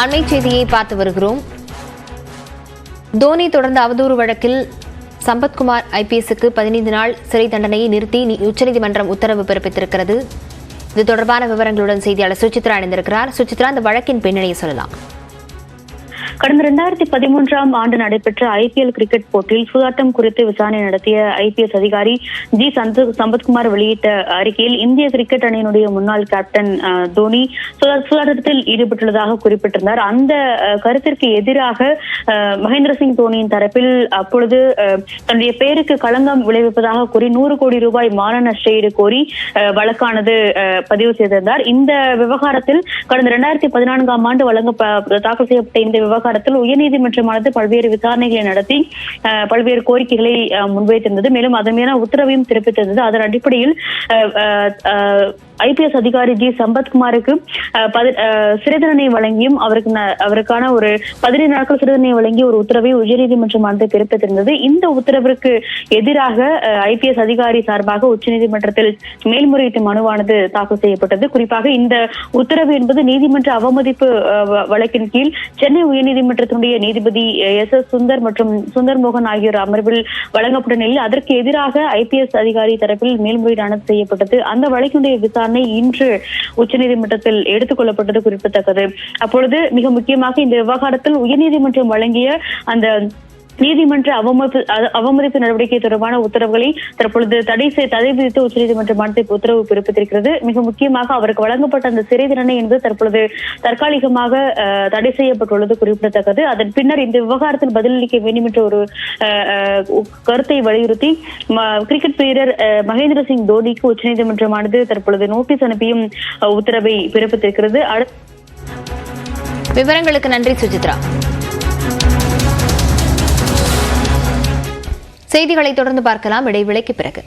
அண்மை செய்தியை பார்த்து வருகிறோம். தோனி தொடர்ந்த அவதூறு வழக்கில் சம்பத்குமார் ஐபிஎஸ்க்கு பதினைந்து நாள் சிறை தண்டனையை நிறுத்தி உச்சநீதிமன்றம் உத்தரவு பிறப்பித்திருக்கிறது. இது தொடர்பான விவரங்களுடன் செய்தியாளர் சுசித்ரா இணைந்திருக்கிறார். சுசித்ரா இந்த வழக்கின் பின்னணியை சொல்லலாம். கடந்த இரண்டாயிரத்தி பதிமூன்றாம் ஆண்டு நடைபெற்ற ஐபிஎல் கிரிக்கெட் போட்டியில் சூதாட்டம் குறித்து விசாரணை நடத்திய ஐபிஎஸ் அதிகாரி ஜி சந்து சம்பத்குமார் வெளியிட்ட அறிக்கையில் இந்திய கிரிக்கெட் அணியினுடைய முன்னாள் கேப்டன் அஹ், தோனி சூதாட்டத்தில் ஈடுபட்டுள்ளதாக குறிப்பிட்டிருந்தார். அந்த கருத்திற்கு எதிராக மகேந்திர சிங் தோனியின் தரப்பில் அப்பொழுது தன்னுடைய பெயருக்கு களங்கம் விளைவிப்பதாக கூறி நூறு கோடி ரூபாய் மான நஷ்டஈடு கோரி வழக்கானது பதிவு செய்திருந்தார். இந்த விவகாரத்தில் கடந்த இரண்டாயிரத்தி பதினான்காம் ஆண்டு வழங்க தாக்கல் செய்யப்பட்ட இந்த விவகாரத்தில் உயர்நீதிமன்றமானது பல்வேறு விசாரணைகளை நடத்தி அஹ், பல்வேறு கோரிக்கைகளை முன்வைத்திருந்தது. மேலும் அதன் மீதான உத்தரவையும் பிறப்பித்திருந்தது. அதன் அடிப்படையில் ஐபிஎஸ் அதிகாரி ஜி. சம்பத்குமாருக்கு அஹ், சிறை தண்டனை வழங்கியும் அவருக்கு அவருக்கான ஒரு பதினைந்து நாட்கள் சிறை தண்டனை தண்டனை வழங்கி ஒரு உத்தரவை உயர்நீதிமன்றமானது பிறப்பித்திருந்தது. இந்த உத்தரவிற்கு எதிராக ஐபிஎஸ் அதிகாரி சார்பாக உச்சநீதிமன்றத்தில் மேல்முறையீட்டு மனுவானது தாக்கல் செய்யப்பட்டது. குறிப்பாக இந்த உத்தரவு என்பது நீதிமன்ற அவமதிப்பு வழக்கின் கீழ் சென்னை உயர்நீதிமன்றத்தினுடைய நீதிபதி எஸ். எஸ். சுந்தர் மற்றும் சுந்தர் மோகன் ஆகியோர் அமர்வில் வழங்கப்பட்ட நிலையில் அதற்கு எதிராக ஐபிஎஸ் அதிகாரி தரப்பில் மேல்முறையீடானது செய்யப்பட்டது. அந்த வழக்கினுடைய விசாரணை இன்று உச்சநீதிமன்றத்தில் எடுத்துக் கொள்ளப்பட்டது குறிப்பிடத்தக்கது. அப்பொழுது மிக முக்கியமாக இந்த விவகாரத்தில் உயர்நீதிமன்றம் வழங்கிய அந்த நீதிமன்ற அவமதிப்பு அவமதிப்பு நடவடிக்கை தொடர்பான உத்தரவுகளை தற்பொழுது தடை தடை விதித்து உச்சநீதிமன்றமானது இப்ப உத்தரவு பிறப்பித்திருக்கிறது. மிக முக்கியமாக அவருக்கு வழங்கப்பட்ட அந்த சிறை தண்டனை என்பது தற்பொழுது தற்காலிகமாக தடை செய்யப்பட்டுள்ளது குறிப்பிடத்தக்கது. அதன் பின்னர் இந்த விவகாரத்தில் பதிலளிக்க வேண்டும் என்ற ஒரு கருத்தை வலியுறுத்தி கிரிக்கெட் வீரர் மகேந்திர சிங் தோனிக்கு உச்சநீதிமன்றமானது தற்பொழுது நோட்டீஸ் அனுப்பியும் உத்தரவை பிறப்பித்திருக்கிறது. விவரங்களுக்கு நன்றி சுஜித்ரா. செய்திகளை தொடர்ந்து பார்க்கலாம். இடைவேளைக்கு பிறகு.